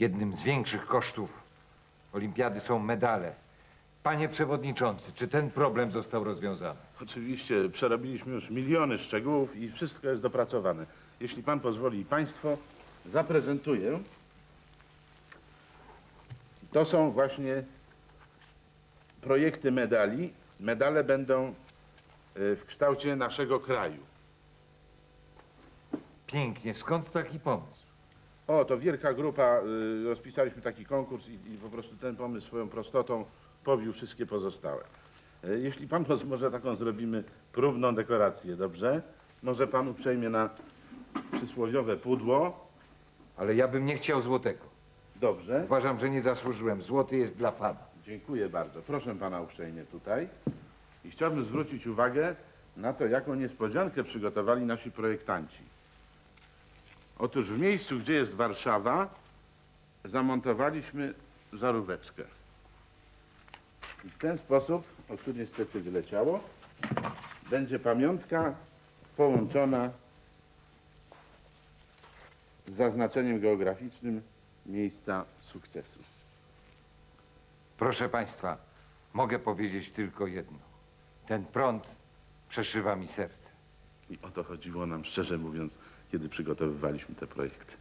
Jednym z większych kosztów olimpiady są medale. Panie przewodniczący, czy ten problem został rozwiązany? Oczywiście przerobiliśmy już miliony szczegółów i wszystko jest dopracowane. Jeśli pan pozwoli i państwo, zaprezentuję. To są właśnie projekty medali. Medale będą e, w kształcie naszego kraju. Pięknie. Skąd taki pomysł? O, to wielka grupa, y, rozpisaliśmy taki konkurs i, i po prostu ten pomysł swoją prostotą pobił wszystkie pozostałe. Y, Jeśli pan poz- może taką zrobimy próbną dekorację, dobrze? Może pan uprzejmie na przysłowiowe pudło. Ale ja bym nie chciał złotego. Dobrze. Uważam, że nie zasłużyłem. Złoty jest dla pana. Dziękuję bardzo. Proszę pana uprzejmie tutaj. I chciałbym zwrócić uwagę na to, jaką niespodziankę przygotowali nasi projektanci. Otóż w miejscu, gdzie jest Warszawa, zamontowaliśmy żaróweczkę. I w ten sposób, o tu niestety wyleciało, będzie pamiątka połączona z zaznaczeniem geograficznym miejsca sukcesu. Proszę państwa, mogę powiedzieć tylko jedno. Ten prąd przeszywa mi serce. I o to chodziło nam, szczerze mówiąc, kiedy przygotowywaliśmy te projekty.